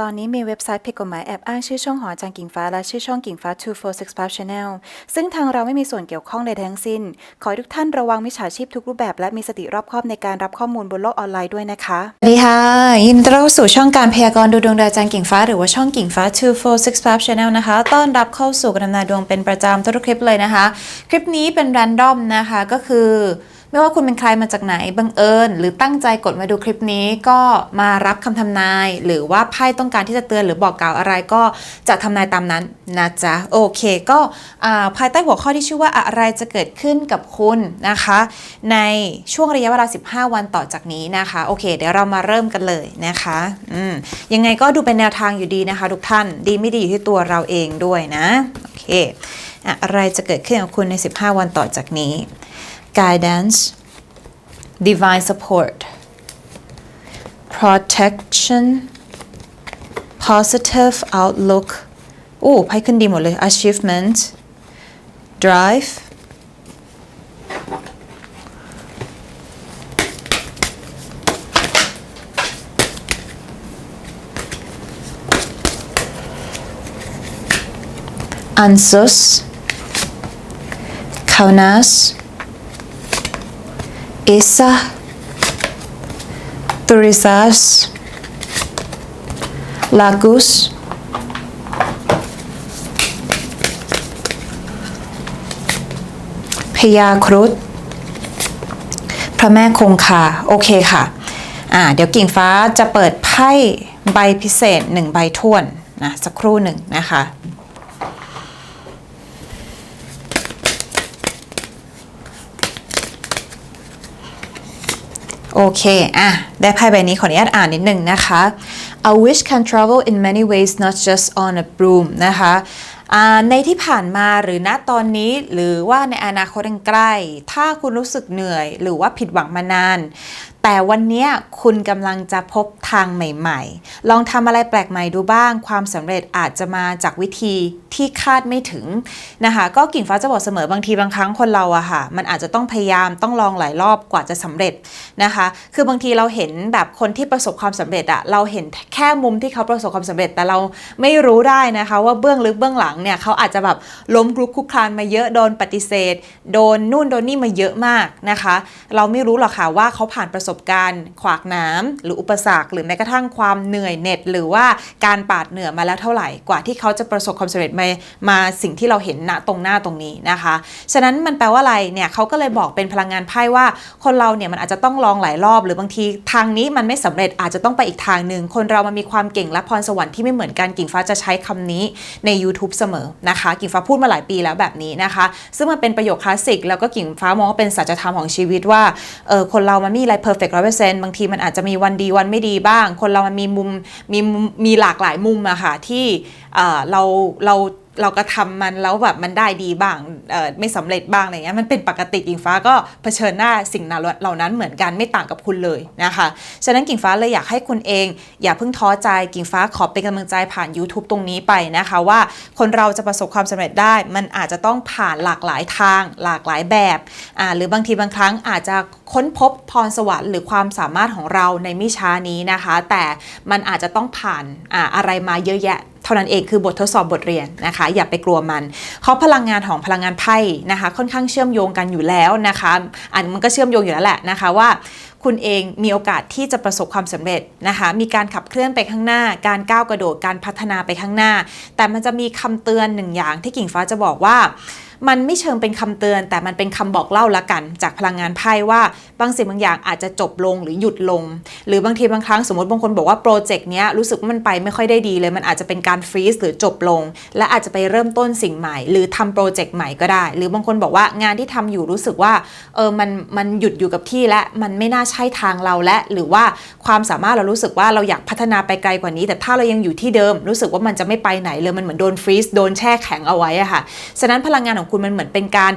ตอนนี้มีเว็บไซต์ผิดกฎหมายแอบอ้างชื่อช่องหอจารย์กิ่งฟ้าและชื่อช่องกิ่งฟ้า 2465 Channel ซึ่งทางเราไม่มีส่วนเกี่ยวข้องใดทั้งสิ้น ขอทุกท่านระวังมิจฉาชีพทุกรูปแบบและมีสติรอบคอบในการรับข้อมูลบนโลกออนไลน์ด้วยนะคะสวัสดีค่ะ ยินดีต้อนรับสู่ช่องการพยากรณ์ดูดวงดยอาจารย์กิ่งฟ้าหรือว่าช่องกิ่งฟ้า 2465 Channel นะคะต้อนรับเข้าสู่การทำนาดวงเป็นประจำทุกคลิปเลยนะคะ คลิปนี้เป็นแรนดอมนะคะก็คือ ไม่ว่าคุณเป็นใครมาจากไหนบังเอิญ หรือตั้งใจกดมาดูคลิปนี้ก็มารับคำทำนาย หรือว่าไพ่ต้องการที่จะเตือนหรือบอกกล่าวอะไรก็จะทำนายตามนั้นนะจ๊ะโอเค ก็อ่าภายใต้หัวข้อที่ชื่อว่าอะไรจะเกิดขึ้นกับคุณนะคะ ในช่วงระยะเวลา 15 วันต่อจากนี้นะคะ โอเค เดี๋ยวเรามาเริ่มกันเลยนะคะอืมยังไงก็ดูเป็นแนวทางอยู่ดีนะคะ ทุกท่านดีไม่ดีอยู่ที่ตัวเราเองด้วยนะโอเคอะอะไรจะเกิดขึ้นกับคุณใน 15 วันต่อจากนี้ guidance, divine support, protection, positive outlook โอ้ไพ่ขึ้นดีหมดเลย achievement, drive, answers, kaunas, Esa, Turisas, Lagos, พญาครุฑพระแม่คงคาโอเคค่ะอ่าเดี๋ยวกิ่งฟ้าจะเปิดไพ่ใบพิเศษหนึ่งใบท่วนนะสักครู่หนึ่งนะคะ โอเค อะ ได้ไพ่ใบนี้ขออนุญาตอ่านนิดหนึ่งนะคะ A wish can travel in many ways not just on a broom นะคะในที่ผ่านมาหรือณตอนนี้หรือว่าในอนาคตอันใกล้ ถ้าคุณรู้สึกเหนื่อย หรือว่าผิดหวังมานาน แต่วันนี้คุณกำลังจะพบทางใหม่ ๆ ลองทำอะไรแปลกใหม่ดูบ้าง ความสำเร็จอาจจะมาจากวิธีที่คาดไม่ถึงนะคะก็กิ่งฟ้าจะบอกเสมอบางทีบางครั้งคนเราอะค่ะ มันอาจจะต้องพยายามต้องลองหลายรอบกว่าจะสำเร็จนะคะ คือบางทีเราเห็นแบบคนที่ประสบความสำเร็จอะเราเห็นแค่มุมที่เขาประสบความสำเร็จ แต่เราไม่รู้ได้นะคะว่าเบื้องลึกเบื้องหลังเนี่ยเขาอาจจะแบบล้มลุกคลุกคลานมาเยอะโดนปฏิเสธ โดนนู่นโดนนี่มาเยอะมากนะคะ เราไม่รู้หรอกค่ะว่าเขาผ่านประสบการณ์ ขวากน้ำหรืออุปสรรค หรือแม้กระทั่งความเหนื่อยเหน็ด หรือว่าการปาดเหนื่อยมาแล้วเท่าไหร่กว่าที่เขาจะประสบความสำเร็จมามาสิ่งที่เราเห็นณตรงหน้าตรงนี้นะคะ ฉะนั้นมันแปลว่าอะไรเนี่ยเขาก็เลยบอกเป็นพลังงานไพ่ว่า คนเราเนี่ยมันอาจจะต้องลองหลายรอบ หรือบางทีทางนี้มันไม่สำเร็จอาจจะต้องไปอีกทางหนึ่งคนเรามันมีความเก่งและพรสวรรค์ที่ไม่เหมือนกันกิ่งฟ้าจะใช้คำนี้ใน YouTube เสมอนะคะกิ่งฟ้าพูดมาหลายปีแล้วแบบนี้นะคะ ซึ่งมันเป็นประโยคคลาสสิกแล้วก็กิ่งฟ้ามองว่าเป็นสัจธรรมของชีวิตว่าเออคนเรามันไม่มีอะไร perfect ร้อยเปอร์เซ็นต์บางทีมันอาจจะมีวันดีวันไม่ดีบ้าง คนเรามันมีมุมมีมีหลากหลายมุมอะค่ะที่เราเรา เราก็ทำมันแล้วแบบมันได้ดีบ้างไม่สำเร็จบ้างอะไรเงี้ยมันเป็นปกติกิ่งฟ้าก็เผชิญหน้าสิ่งนั้นเหล่านั้นเหมือนกันไม่ต่างกับคุณเลยนะคะฉะนั้นกิ่งฟ้าเลยอยากให้คุณเอง อย่าเพิ่งท้อใจกิ่งฟ้าขอเป็นกำลังใจผ่าน YouTube ตรงนี้ไปนะคะว่าคนเราจะประสบความสำเร็จได้ มันอาจจะต้องผ่านหลากหลายทาง หลากหลายแบบอ่าหรือบางทีบางครั้งอาจจะค้นพบพรสวรรค์หรือความสามารถของเราในมิช้านี้นะคะ แต่มันอาจจะต้องผ่านอ่าอะไรมาเยอะแยะ เท่านั้นเองคือบททดสอบบทเรียนนะคะ อย่าไปกลัวมันเพราะพลังงานของพลังงานไพ่นะคะ ค่อนข้างเชื่อมโยงกันอยู่แล้วนะคะอันมันก็เชื่อมโยงอยู่แล้วแหละนะคะว่าคุณเองมีโอกาสที่จะประสบความสำเร็จนะคะ มีการขับเคลื่อนไปข้างหน้า การก้าวกระโดด การพัฒนาไปข้างหน้า แต่มันจะมีคำเตือนหนึ่งอย่างที่กิ่งฟ้าจะบอกว่า มันไม่เชิงเป็นคำเตือน แต่มันเป็นคำบอกเล่าละกัน จากพลังงานไพ่ว่าบางสิ่งบางอย่างอาจจะจบลงหรือหยุดลง หรือบางทีบางครั้งสมมติบางคนบอกว่าโปรเจกต์เนี้ยรู้สึกว่ามันไปไม่ค่อยได้ดีเลย มันอาจจะเป็นการฟรีซหรือจบลง และอาจจะไปเริ่มต้นสิ่งใหม่ หรือทำโปรเจกต์ใหม่ก็ได้ หรือบางคนบอกว่างานที่ทำอยู่รู้สึกว่าเออมันมันหยุดอยู่กับที่และมันไม่น่าใช่ทางเราและหรือว่าความสามารถเรารู้สึกว่าเราอยากพัฒนาไปไกลกว่านี้ แต่ถ้าเรายังอยู่ที่เดิม รู้สึกว่ามันจะไม่ไปไหนเลยมันเหมือนโดนฟรีซโดนแช่แข็งเอาไว้อะค่ะฉะนั้นพลังงานของคุณมันเหมือนเป็นการ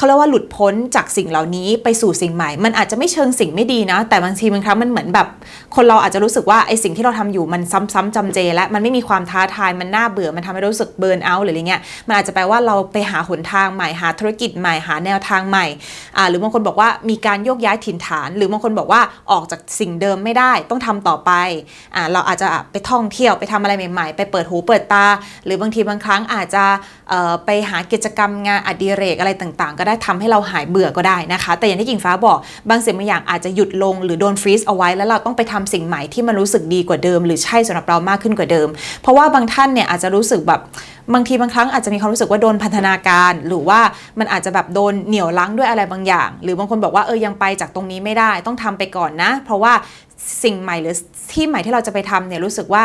เขาเรียกว่าหลุดพ้นจากสิ่งเหล่านี้ไปสู่สิ่งใหม่ มันอาจจะไม่เชิงสิ่งไม่ดีนะ แต่บางทีบางครั้งมันเหมือนแบบ คนเราอาจจะรู้สึกว่าไอสิ่งที่เราทำอยู่มันซ้ำๆจำเจ และมันไม่มีความท้าทายมันน่าเบื่อมันทำให้รู้สึกเบิร์นเอาท์หรืออะไรเงี้ยมันอาจจะแปลว่าเราไปหาหนทางใหม่หาธุรกิจใหม่หาแนวทางใหม่อ่าหรือบางคนบอกว่ามีการโยกย้ายถิ่นฐาน หรือบางคนบอกว่าออกจากสิ่งเดิมไม่ได้ต้องทำต่อไปอ่าเราอาจจะไปท่องเที่ยวไปทำอะไรใหม่ ๆ ไปเปิดหูเปิดตา หรือบางทีบางครั้งอาจจะไปหากิจกรรมงานอดิเรกอะไรต่างๆ ก็ได้ทำให้เราหายเบื่อก็ได้นะคะ แต่อย่างที่กิ่งฟ้าบอก บางสิ่งบางอย่างอาจจะหยุดลงหรือโดนฟรีซเอาไว้ แล้วเราต้องไปทำสิ่งใหม่ที่มันรู้สึกดีกว่าเดิม หรือใช่สำหรับเรามากขึ้นกว่าเดิม เพราะว่าบางท่านเนี่ยอาจจะรู้สึกแบบบางทีบางครั้งอาจจะมีความรู้สึกว่าโดนพันธนาการ หรือว่ามันอาจจะแบบโดนเหนี่ยวลังด้วยอะไรบางอย่าง หรือบางคนบอกว่าเออยังไปจากตรงนี้ไม่ได้ ต้องทำไปก่อนนะ เพราะว่าสิ่งใหม่หรือที่ใหม่ที่เราจะไปทำเนี่ยรู้สึกว่า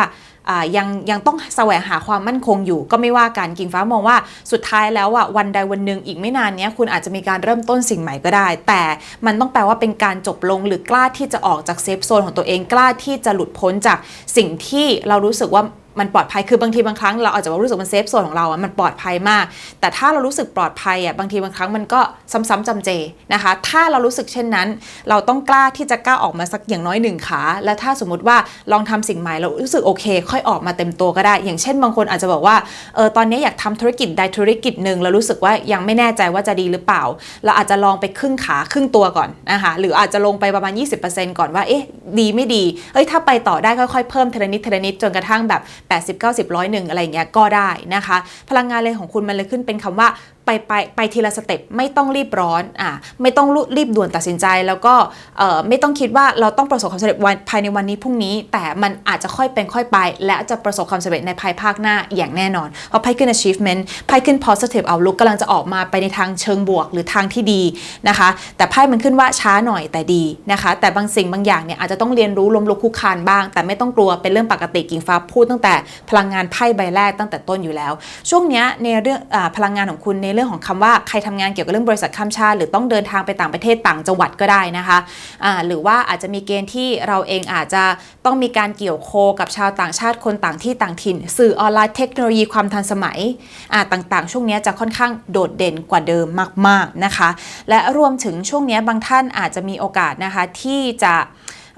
ยังยังต้องแสวงหาความมั่นคงอยู่ก็ไม่ว่ากันกิ่งฟ้ามองว่าสุดท้ายแล้วอะวันใดวันหนึ่งอีกไม่นานเนี้ยคุณอาจจะมีการเริ่มต้นสิ่งใหม่ก็ได้ แต่มันต้องแปลว่าเป็นการจบลงหรือกล้าที่จะออกจากเซฟโซนของตัวเองกล้าที่จะหลุดพ้นจากสิ่งที่เรารู้สึกว่า มันปลอดภัยคือบางทีบางครั้งเราอาจจะรู้สึกมันเซฟโซนของเราอะมันปลอดภัยมาก แต่ถ้าเรารู้สึกปลอดภัยอะบางทีบางครั้งมันก็ซ้ำๆจำเจนะคะ ถ้าเรารู้สึกเช่นนั้น เราต้องกล้าที่จะกล้าออกมาสักอย่างน้อยหนึ่งขา และถ้าสมมติว่าลองทำสิ่งใหม่เรารู้สึกโอเค ค่อยออกมาเต็มตัวก็ได้ อย่างเช่นบางคนอาจจะบอกว่าเออตอนนี้อยากทำธุรกิจใดธุรกิจหนึ่งแล้วรู้สึกว่ายังไม่แน่ใจว่าจะดีหรือเปล่า เราอาจจะลองไปครึ่งขาครึ่งตัวก่อนนะคะหรืออาจจะลงไปประมาณ 20%ก่อนว่าเอ๊ะดีไม่ดีเอ้ยถ้าไปต่อได้ค่อยๆเพิ่มเทละนิดเทละนิดจนกระทั่งแบบ80 90 100หนึ่งอะไรอย่างเงี้ยก็ได้นะคะ พลังงานเลยของคุณมันเลยขึ้นเป็นคำว่า ไปไปไปทีละสเต็ปไม่ต้องรีบร้อนอะไม่ต้องรีบด่วนตัดสินใจ แล้วก็เอ่อไม่ต้องคิดว่าเราต้องประสบความสำเร็จวันภายในวันนี้พรุ่งนี้ แต่มันอาจจะค่อยเป็นค่อยไป และจะประสบความสำเร็จในภายภาคหน้าอย่างแน่นอน เพราะไพ่ขึ้น achievement ไพ่ขึ้น positive outlook กำลังจะออกมาไปในทางเชิงบวกหรือทางที่ดีนะคะ แต่ไพ่มันขึ้นว่าช้าหน่อยแต่ดีนะคะ แต่บางสิ่งบางอย่างเนี่ยอาจจะต้องเรียนรู้ล้มลุกคุกคานบ้าง แต่ไม่ต้องกลัวเป็นเรื่องปกติกิ่งฟ้าพูดตั้งแต่พลังงานไพ่ใบแรกตั้งแต่ต้นอยู่แล้ว ช่วงเนี้ยในเรื่องอพลังงานของคุณในเรื่องของคำว่าใครทำงานเกี่ยวกับเรื่องบริษัทข้ามชาติ หรือต้องเดินทางไปต่างประเทศต่างจังหวัดก็ได้นะคะะหรือว่าอาจจะมีเกณฑ์ที่เราเองอาจจะต้องมีการเกี่ยวโคกับชาวต่างชาติคนต่างที่ต่างถิ่น สื่อออนไลน์เทคโนโลยีความทันสมัยต่างๆ ช่วงนี้จะค่อนข้างโดดเด่นกว่าเดิมมาก ๆนะคะ และรวมถึงช่วงนี้บางท่านอาจจะมีโอกาสนะคะที่จะ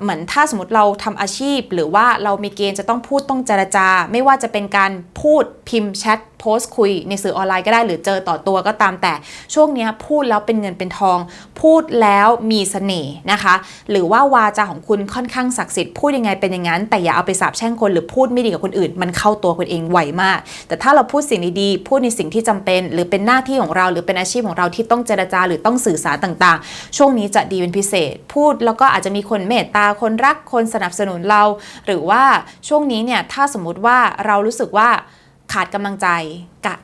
เหมือนถ้าสมมติเราทำอาชีพ หรือว่าเรามีเกณฑ์จะต้องพูดต้องเจรจา ไม่ว่าจะเป็นการพูดพิมพ์แชทโพสต์คุยในสื่อออนไลน์ก็ได้หรือเจอต่อตัวก็ตามแต่ช่วงนี้พูดแล้วเป็นเงินเป็นทอง พูดแล้วมีเสน่ห์นะคะ หรือว่าวาจาของคุณค่อนข้างศักดิ์สิทธิ์พูดยังไงเป็นอย่างนั้น แต่อย่าเอาไปสาบแช่งคนหรือพูดไม่ดีกับคนอื่น มันเข้าตัวคุณเองไวมาก แต่ถ้าเราพูดสิ่งดีๆพูดในสิ่งที่จำเป็น หรือเป็นหน้าที่ของเราหรือเป็นอาชีพของเราที่ต้องเจรจาหรือต้องสื่อสารต่างๆ ช่วงนี้จะดีเป็นพิเศษ พูดแล้วก็อาจจะมีคนเมตตาคนรักคนสนับสนุนเรา หรือว่าช่วงนี้เนี่ยถ้าสมมุติว่าเรารู้สึกว่าขาดกำลังใจ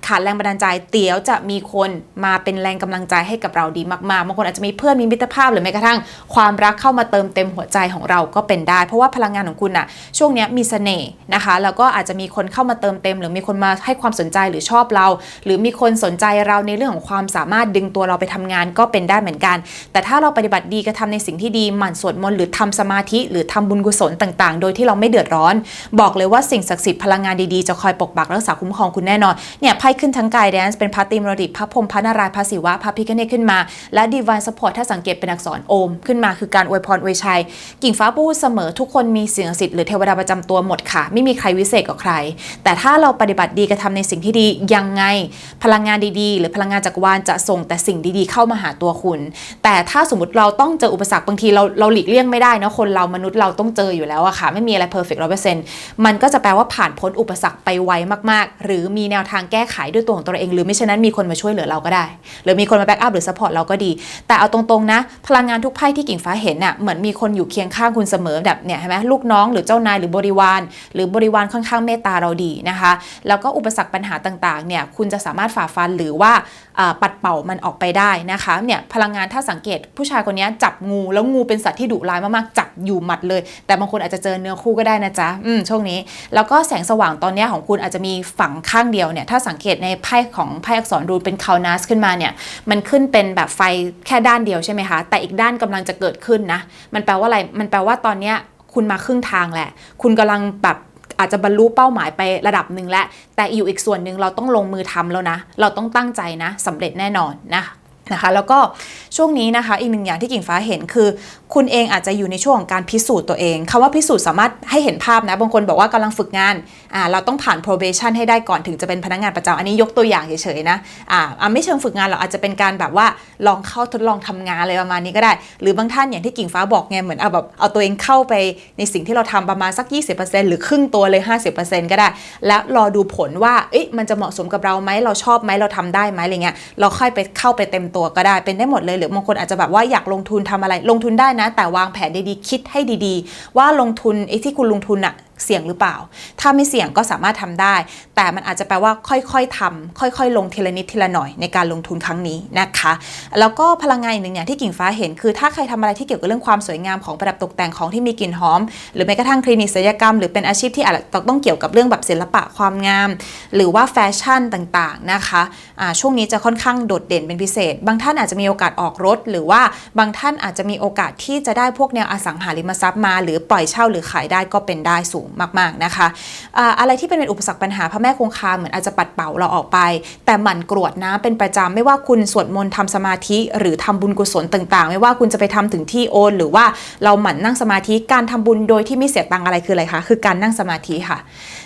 ขาดแรงบันดาลใจเตี๋ยวจะมีคนมาเป็นแรงกำลังใจให้กับเราดีมากๆบางคนอาจจะมีเพื่อนมีมิตรภาพหรือแม้กระทั่งความรักเข้ามาเติมเต็มหัวใจของเราก็เป็นได้ เพราะว่าพลังงานของคุณอะช่วงนี้มีเสน่ห์นะคะแล้วก็อาจจะมีคนเข้ามาเติมเต็ม หรือมีคนมาให้ความสนใจหรือชอบเรา หรือมีคนสนใจเราในเรื่องของความสามารถดึงตัวเราไปทำงานก็เป็นได้เหมือนกัน แต่ถ้าเราปฏิบัติดีกระทาในสิ่งที่ดีหมั่นสวดมนต์หรือทำสมาธิ หรือทำบุญกุศลต่างๆ โดยที่เราไม่เดือดร้อน บอกเลยว่าสิ่งศักดิ์สิทธิ์พลังงานดีๆจะคอยปกปักรักษาคุ้มครองคุณแน่นอนเนี่ยไพ่ขึ้นทั้งกายแดนซ์เป็นพระติมรดิตพระพรมพระนารายณ์พระศิวะพระพิฆเนศขึ้นมา และ Divine Support ถ้าสังเกตเป็นอักษรโอม ขึ้นมาคือการอวยพรอวยชัย กิ่งฟ้าพูดเสมอทุกคนมีสิ่งศักดิ์สิทธิ์หรือเทวดาประจำตัวหมดค่ะ ไม่มีใครวิเศษกว่าใคร แต่ถ้าเราปฏิบัติดีกระทำในสิ่งที่ดียังไง พลังงานดีๆ หรือพลังงานจักรวาลจะส่งแต่สิ่งดีๆ เข้ามาหาตัวคุณ แต่ถ้าสมมติเราต้องเจออุปสรรคบางทีเราเราหลีกเลี่ยงไม่ได้นะคนเรามนุษย์เราต้องเจออยู่แล้วอะค่ะ ไม่มีอะไรเพอร์เฟกต์ร้อยเปอร์เซ็นต์มันก็จะแปลว่าผ่านพ้นอุปสรรคไปไวมากๆ หรือมีแนวทางแก้ไขด้วยตัวของตัวเอง หรือไม่เช่นนั้นมีคนมาช่วยเหลือเราก็ได้ หรือมีคนมาแบ็กอัพหรือซัพพอร์ตเราก็ดี แต่เอาตรงๆนะ พลังงานทุกไพ่ที่กิ่งฟ้าเห็นน่ะเหมือนมีคนอยู่เคียงข้างคุณเสมอแบบเนี่ยเห็นไหมลูกน้องหรือเจ้านายหรือบริวาร หรือบริวารค่อนข้างเมตตาเราดีนะคะแล้วก็อุปสรรคปัญหาต่างๆเนี่ยคุณจะสามารถฝ่าฟันหรือว่าปัดเป่ามันออกไปได้นะคะเนี่ยพลังงานถ้าสังเกตผู้ชายคนนี้จับงูแล้วงูเป็นสัตว์ที่ดุร้ายมากๆจับอยู่หมัดเลย แต่บางคนอาจจะเจอเนื้อคู่ก็ได้นะจ๊ะอืมช่วงนี้ แล้วก็แสงสว่างตอนนี้ของคุณอาจจะมีฝั่งข้างเดียวเนี่ยถ้าสังเกตในไพ่ของไพ่อักษรรูนเป็นคาวนัสขึ้นมาเนี่ยมันขึ้นเป็นแบบไฟแค่ด้านเดียวใช่ไหมคะแต่อีกด้านกำลังจะเกิดขึ้นนะมันแปลว่าอะไรมันแปลว่าตอนนี้คุณมาครึ่งทางแหละ คุณกำลังแบบอาจจะบรรลุเป้าหมายไประดับหนึ่งแล้วแต่อยู่อีกส่วนหนึ่งเราต้องลงมือทำแล้วนะ เราต้องตั้งใจนะสำเร็จแน่นอนนะ นะคะแล้วก็ช่วงนี้นะคะอีกหนึ่งอย่างที่กิ่งฟ้าเห็นคือ คุณเองอาจจะอยู่ในช่วงของการพิสูจน์ตัวเองคำว่าพิสูจน์สามารถให้เห็นภาพนะบางคนบอกว่ากำลังฝึกงานอ่าเราต้องผ่าน probation ให้ได้ก่อนถึงจะเป็นพนักงานประจำอันนี้ยกตัวอย่างเฉยๆนะอ่าไม่เชิงฝึกงานหรอกอาจจะเป็นการแบบว่าลองเข้าทดลองทำงานอะไรประมาณนี้ก็ได้ หรือบางท่านอย่างที่กิ่งฟ้าบอกไงเหมือนเอาแบบเอาตัวเองเข้าไปในสิ่งที่เราทำประมาณสัก 20%หรือครึ่งตัวเลย 50%ก็ได้ แล้วรอดูผลว่าเอ๊ะมันจะเหมาะสมกับเราไหมเราชอบไหมเราทำได้ไหมอะไรเงี้ยเราค่อยไปเข้าไปเต็มตัวก็ได้เป็นได้หมดเลยหรือบางคนอาจจะแบบว่าอยากลงทุนทำอะไรลงทุนได้นะ แต่วางแผนดีๆคิดให้ดีๆ ว่าลงทุนไอ้ที่คุณลงทุนอะเสี่ยงหรือเปล่า ถ้าไม่เสี่ยงก็สามารถทำได้ แต่มันอาจจะแปลว่าค่อยๆทำค่อยๆ ลงทีละนิดทีละหน่อยในการลงทุนครั้งนี้นะคะ แล้วก็พลังงานอีกหนึ่งอย่างที่กิ่งฟ้าเห็นคือ ถ้าใครทำอะไรที่เกี่ยวกับเรื่องความสวยงามของประดับตกแต่งของที่มีกลิ่นหอม หรือแม้กระทั่งคลินิกศัลยกรรม หรือเป็นอาชีพที่อาจจะต้องเกี่ยวกับเรื่องแบบศิลปะความงาม หรือว่าแฟชั่นต่างๆนะคะอ่าช่วงนี้จะค่อนข้างโดดเด่นเป็นพิเศษ บางท่านอาจจะมีโอกาสออกรถ หรือว่าบางท่านอาจจะมีโอกาสที่จะได้พวกแนวอสังหาริมทรัพย์มา หรือปล่อยเช่าหรือขายได้ก็เป็นได้สูงมากๆนะคะอะไรที่เป็นอุปสรรคปัญหาพระแม่คงคาเหมือนอาจจะปัดเป่าเราออกไป แต่หมั่นกรวดน้ำเป็นประจำไม่ว่าคุณสวดมนต์ทำสมาธิ หรือทำบุญกุศลต่างๆ ไม่ว่าคุณจะไปทำถึงที่โอน หรือว่าเราหมั่นนั่งสมาธิการทำบุญโดยที่ไม่เสียตังอะไรคืออะไรคะคือการนั่งสมาธิค่ะ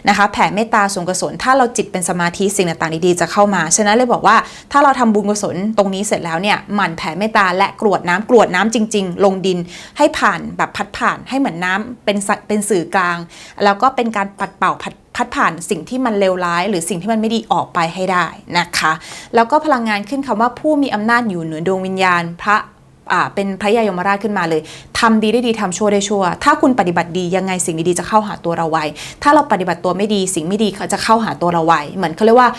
นะคะ แผ่เมตตาส่วนกุศลถ้าเราจิตเป็นสมาธิสิ่งต่างๆดีๆจะเข้ามาฉะนั้นเลยบอกว่าถ้าเราทำบุญกุศลตรงนี้เสร็จแล้วเนี่ยหมั่นแผ่เมตตาและกรวดน้ำกรวดน้ำจริง ๆ ลงดินให้ผ่านแบบพัดผ่านให้เหมือนน้ำเป็นเป็นสื่อกลางแล้วก็เป็นการปัดเป่าพัดพัดผ่านสิ่งที่มันเลวร้าย หรือสิ่งที่มันไม่ดีออกไปให้ได้นะคะ แล้วก็พลังงานขึ้นคำว่าผู้มีอำนาจอยู่เหนือดวงวิญญาณพระเป็นพระยายมราชขึ้นมาเลยทำดีได้ดีทำชั่วได้ชั่ว ถ้าคุณปฏิบัติดียังไงสิ่งดีๆจะเข้าหาตัวเราไว ถ้าเราปฏิบัติตัวไม่ดีสิ่งไม่ดีเขาจะเข้าหาตัวเราไว เหมือนเขาเรียกว่า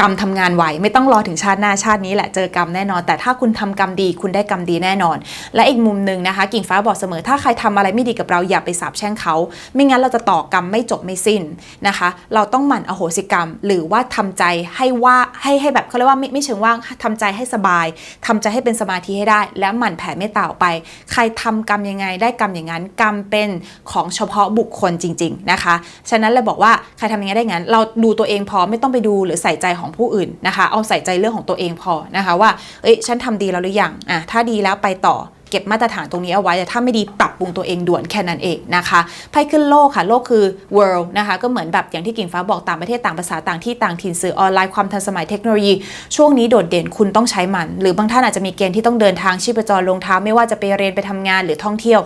กรรมทำงานไวไม่ต้องรอถึงชาติหน้าชาตินี้แหละเจอกรรมแน่นอน แต่ถ้าคุณทำกรรมดีคุณได้กรรมดีแน่นอน และอีกมุมหนึ่งนะคะ กิ่งฟ้าบอกเสมอ ถ้าใครทำอะไรไม่ดีกับเราอย่าไปสาปแช่งเขา ไม่งั้นเราจะต่อกรรมไม่จบไม่สิ้นนะคะ เราต้องหมั่นอโหสิกรรม หรือว่าทำใจให้ว่าให้ให้แบบเขาเรียกว่าไม่ไม่เชิงว่างทำใจให้สบายทำใจให้เป็นสมาธิให้ได้ และหมั่นแผ่เมตตาออกไป ใครทำกรรมยังไงได้กรรมอย่างนั้น กรรมเป็นของเฉพาะบุคคลจริง ๆนะคะ ฉะนั้นเลยบอกว่าใครทำยังไงได้งั้น เราดูตัวเองพอไม่ต้องไปดูหรือใส่ใจของผู้อื่นนะคะ เอาใส่ใจเรื่องของตัวเองพอนะคะว่า เอ้ย ฉันทำดีแล้วหรือยังอะถ้าดีแล้วไปต่อ เก็บมาตรฐานตรงนี้เอาไว้ แต่ถ้าไม่ดีปรับปรุงตัวเองด่วนแค่นั้นเองนะคะไพ่ขึ้นโลกค่ะโลกคือ world นะคะก็เหมือนแบบอย่างที่กิ่งฟ้าบอกต่างประเทศต่างภาษาต่างที่ต่างถิ่นสื่อออนไลน์ความทันสมัยเทคโนโลยี ช่วงนี้โดดเด่นคุณต้องใช้มัน หรือบางท่านอาจจะมีเกณฑ์ที่ต้องเดินทางชีพจรลงเท้าไม่ว่าจะไปเรียนไปทำงานหรือท่องเที่ยว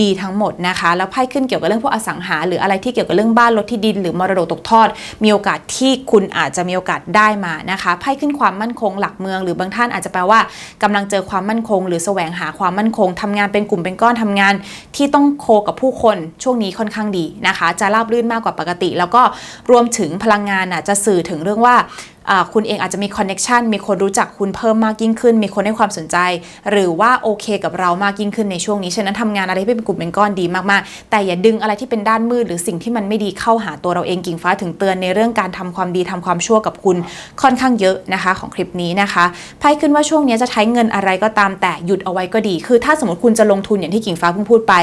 ดีทั้งหมดนะคะ แล้วไพ่ขึ้นเกี่ยวกับเรื่องพวกอสังหา หรืออะไรที่เกี่ยวกับเรื่องบ้านรถที่ดิน หรือมรดกตกทอด มีโอกาสที่คุณอาจจะมีโอกาสได้มานะคะไพ่ขึ้นความมั่นคงหลักเมือง หรือบางท่านอาจจะแปลว่ากำลังเจอความมั่นคง หรือแสวงหาความมั่นคงทำงานเป็นกลุ่มเป็นก้อนทำงาน ที่ต้องโคกับผู้คนช่วงนี้ค่อนข้างดีนะคะ จะราบรื่นมากกว่าปกติ แล้วก็รวมถึงพลังงานน่ะจะสื่อถึงเรื่องว่าคุณเองอาจจะมีคอนเน็ชันมีคนรู้จักคุณเพิ่มมากยิ่งขึ้น มีคนให้ความสนใจ หรือว่าโอเคกับเรามากยิ่งขึ้นในช่วงนี้ ฉะนั้นทำงานอะไรที่เป็นกลุ่มเป็นก้อนดีมากๆ แต่อย่าดึงอะไรที่เป็นด้านมืดหรือสิ่งที่มันไม่ดีเข้าหาตัวเราเองกิ่งฟ้าถึงเตือนในเรื่องการทำความดีทำความชั่วกับคุณค่อนข้างเยอะนะคะ ของคลิปนี้นะคะไพ่ขึ้นว่าช่วงนี้จะใช้เงินอะไรก็ตามแต่หยุดเอาไว้ก็ดี คือ ถ้าสมมติคุณจะลงทุนอย่างที่กิ่งฟ้าเพิ่งพูดไป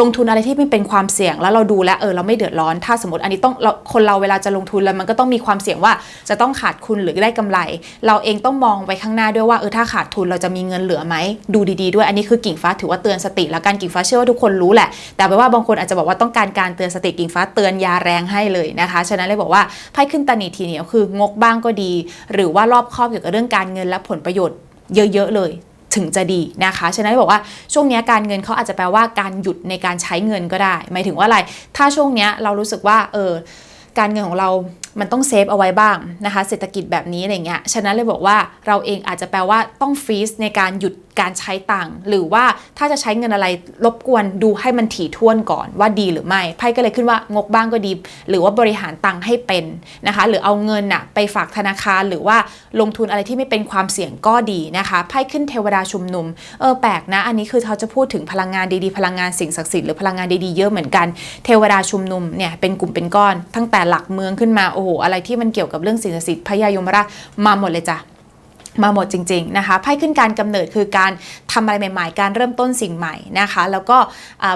ลงทุนอะไรที่ไม่เป็นความเสี่ยงแล้วเราดูแลเออเราไม่เดือดร้อน ถ้าสมมติอันนี้ต้องคนเราเวลาจะลงทุนแล้วมันก็ต้องมีความเสี่ยงว่าจะต้องขาดทุนหรือได้กำไร เราเองต้องมองไปข้างหน้าด้วยว่าเออถ้าขาดทุนเราจะมีเงินเหลือไหมดูดีๆด้วยอันนี้คือกิ่งฟ้าถือว่าเตือนสติแล้วกันกิ่งฟ้าเชื่อว่าทุกคนรู้แหละ แต่แปลว่าบางคนอาจจะบอกว่าต้องการการเตือนสติกิ่งฟ้าเตือนยาแรงให้เลยนะคะฉะนั้นเลยบอกว่าไพ่ขึ้นตานีทีเหนียวคืองกบ้างก็ดี หรือว่ารอบครอบเกี่ยวกับเรื่องการเงินและผลประโยชน์เยอะๆเลยถึงจะดีนะคะ ฉะนั้นบอกว่าช่วงนี้การเงินเขาอาจจะแปลว่าการหยุดในการใช้เงินก็ได้ หมายถึงว่าอะไร ถ้าช่วงนี้เรารู้สึกว่าเออ การเงินของเรามันต้องเซฟเอาไว้บ้างนะคะ เศรษฐกิจแบบนี้อะไรเงี้ย ฉะนั้นเลยบอกว่าเราเองอาจจะแปลว่าต้องฟรีซในการหยุดการใช้ตังค์หรือว่าถ้าจะใช้เงินอะไรรบกวนดูให้มันถี่ถ้วนก่อนว่าดีหรือไม่ไพ่ก็เลยขึ้นว่างกบ้างก็ดี หรือว่าบริหารตังค์ให้เป็นนะคะ หรือเอาเงินน่ะไปฝากธนาคารหรือว่าลงทุนอะไรที่ไม่เป็นความเสี่ยงก็ดีนะคะไพ่ขึ้นเทวดาชุมนุมเออแปลกนะ อันนี้คือเขาจะพูดถึงพลังงานดีๆ พลังงานสิ่งศักดิ์สิทธิ์หรือพลังงานดีๆเยอะเหมือนกันเทวดาชุมนุมเนี่ยเป็นกลุ่มเป็นก้อนตั้งแต่หลักเมืองขึ้นมาโอ้โหอะไรที่มันเกี่ยวกับเรื่องสิ่งศักดิ์สิทธิ์พญายมราชมาหมดเลยจ้ะ มาหมดจริงๆนะคะไพ่ขึ้นการกำเนิดคือการทำอะไรใหม่ๆ การเริ่มต้นสิ่งใหม่นะคะ แล้วก็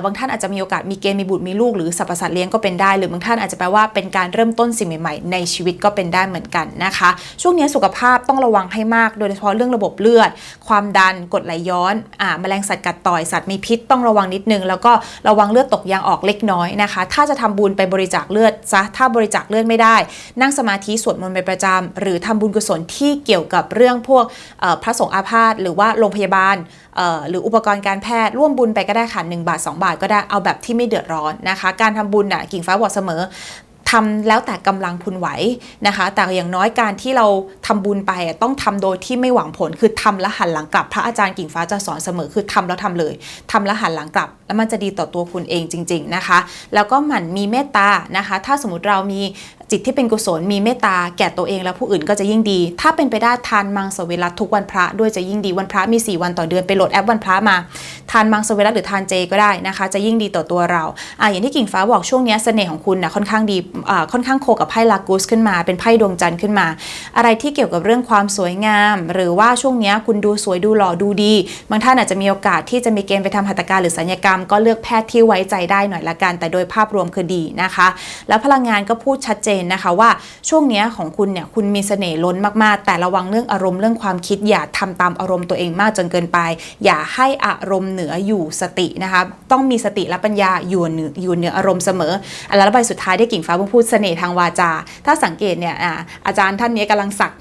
บางท่านอาจจะมีโอกาสมีเกณฑ์มีบุตรมีลูกหรือสรรพสัตว์เลี้ยงก็เป็นได้ หรือบางท่านอาจจะแปลว่าเป็นการเริ่มต้นสิ่งใหม่ๆ ในชีวิตก็เป็นได้เหมือนกันนะคะ ช่วงนี้สุขภาพต้องระวังให้มาก โดยเฉพาะเรื่องระบบเลือด ความดันกรดไหลย้อนอ่าแมลงสัตว์กัดต่อยสัตว์มีพิษต้องระวังนิดนึง แล้วก็ระวังเลือดตกยางออกเล็กน้อยนะคะ ถ้าจะทำบุญไปบริจาคเลือดซะถ้าบริจาคเลือดไม่ได้ นั่งสมาธิสวดมนต์เป็นประจำหรือทำบุญกุศลที่เกี่ยวกับเรื่องพวกพระสงฆ์อาพาธหรือว่าโรงพยาบาลหรืออุปกรณ์การแพทย์ร่วมบุญไปก็ได้ค่ะ1บาท 2 บาทก็ได้เอาแบบที่ไม่เดือดร้อนนะคะ การทำบุญน่ะกิ่งฟ้าบอกเสมอทำแล้วแต่กำลังคุณไหวนะคะ แต่อย่างน้อยการที่เราทำบุญไปอะต้องทำโดยที่ไม่หวังผล คือทำแล้วหันหลังกลับ พระอาจารย์กิ่งฟ้าจะสอนเสมอคือทำแล้วทำเลยทำแล้วหันหลังกลับ แล้วมันจะดีต่อตัวคุณเองจริง ๆนะคะ แล้วก็หมั่นมีเมตตานะคะ ถ้าสมมติเรามี จิตที่เป็นกุศลมีเมตตาแก่ตัวเองและผู้อื่นก็จะยิ่งดี ถ้าเป็นไปได้ทานมังสวิรัตทุกวันพระด้วยจะยิ่งดีวันพระมี 4 วันต่อเดือนไปโหลดแอปวันพระมา ทานมังสวิรัตหรือทานเจก็ได้นะคะ จะยิ่งดีต่อตัวเราอะอย่างที่กิ่งฟ้าบอกช่วงนี้เสน่ห์ของคุณนะค่อนข้างดีอ่าค่อนข้างโคกับไพ่ลากูสขึ้นมา เป็นไพ่ดวงจันทร์ขึ้นมา อะไรที่เกี่ยวกับเรื่องความสวยงาม หรือว่าช่วงนี้คุณดูสวยดูหล่อดูดี บางท่านอาจจะมีโอกาสที่จะมีเกณฑ์ไปทำหัตถการหรือสัญญกรรม ก็เลือกแพทย์ที่ไว้ใจได้หน่อยละกันแต่โดยภาพรวมคือดีนะคะ แล้วพลังงานก็พูดชัดเจนนะคะว่าช่วงนี้ของคุณเนี่ยคุณมีเสน่ห์ล้นมากๆ แต่ระวังเรื่องอารมณ์เรื่องความคิดอย่าทำตามอารมณ์ตัวเองมากจนเกินไป อย่าให้อารมณ์เหนืออยู่สตินะคะต้องมีสติและปัญญาอยู่เหนืออยู่เหนืออารมณ์เสมออันแล้วใบสุดท้ายที่กิ่งฟ้าเพิ่งพูดเสน่ห์ทางวาจา ถ้าสังเกตเนี่ยอาจารย์ท่านนี้กำลังสัก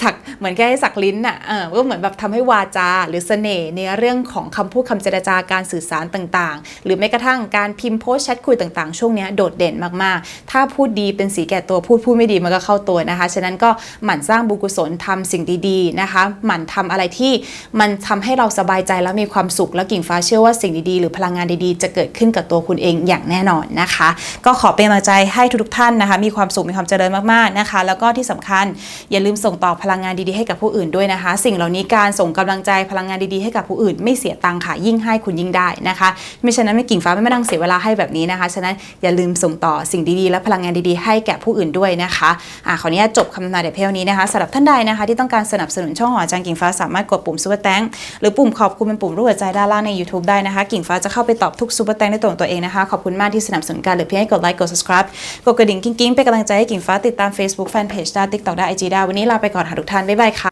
สักเหมือนแค่ให้สักลิ้นอะก็เหมือนแบบทำให้วาจา หรือเสน่ห์ในเรื่องของคำพูดคำเจรจาการสื่อสารต่างๆ หรือแม้กระทั่งการพิมพ์โพสต์แชทคุยต่างๆ ช่วงนี้โดดเด่นมากๆ ถ้าพูดดีเป็นสีแก่ตัวพูดพูดไม่ดีมันก็เข้าตัวนะคะ ฉะนั้นก็หมั่นสร้างบุญกุศลทำสิ่งดีๆนะคะ หมั่นทำอะไรที่มันทำให้เราสบายใจแล้วมีความสุข แล้วกิ่งฟ้าเชื่อว่าสิ่งดีๆ หรือพลังงานดีๆ จะเกิดขึ้นกับตัวคุณเองอย่างแน่นอนนะคะ ก็ขอเป็นกำลังใจให้ทุกๆท่านนะคะ มีความสุขมีความเจริญมากๆนะคะ แล้วก็ที่สำคัญอย่าลืมส่งต่อพลังงานดีๆให้กับผู้อื่นด้วยนะคะ สิ่งเหล่านี้การส่งกำลังใจพลังงานดีๆให้กับผู้อื่น ไม่เสียตังค่ะยิ่งให้คุณยิ่งได้นะคะไม่ฉะนั้นไม่กิ่งฟ้าไม่มานั่งเสียเวลาให้แบบนี้นะคะฉะนั้นอย่าลืมส่งต่อสิ่งดีๆ และพลังงานดีๆให้แก่ผู้อื่นด้วยนะคะอ่าขออนุญาตจบคำทำนายเดเพลนี้นะคะสำหรับท่านใดนะคะที่ต้องการสนับสนุนช่องหอาจารย์กิ่งฟ้าสามารถกดปุ่มซูเปอร์แตงหรือปุ่มขอบคุณเป็นปุ่มรูปหัวใจด้านล่างใน YouTube ได้นะคะ กิ่งฟ้าจะเข้าไปตอบทุกซูเปอร์แตงในตัวของตัวเองนะคะขอบคุณมากที่สนับสนุนกันหรือเพียงให้กดไลค์กด subscribe กดกระดิ่งกิ้งๆเป็นกำลังใจให้กิ่งฟ้าติดตาม Facebook Fanpage ได้ TikTok ได้ IG ได้วันนี้ลาไปก่อนค่ะทุกท่านบ๊ายบายค่ะ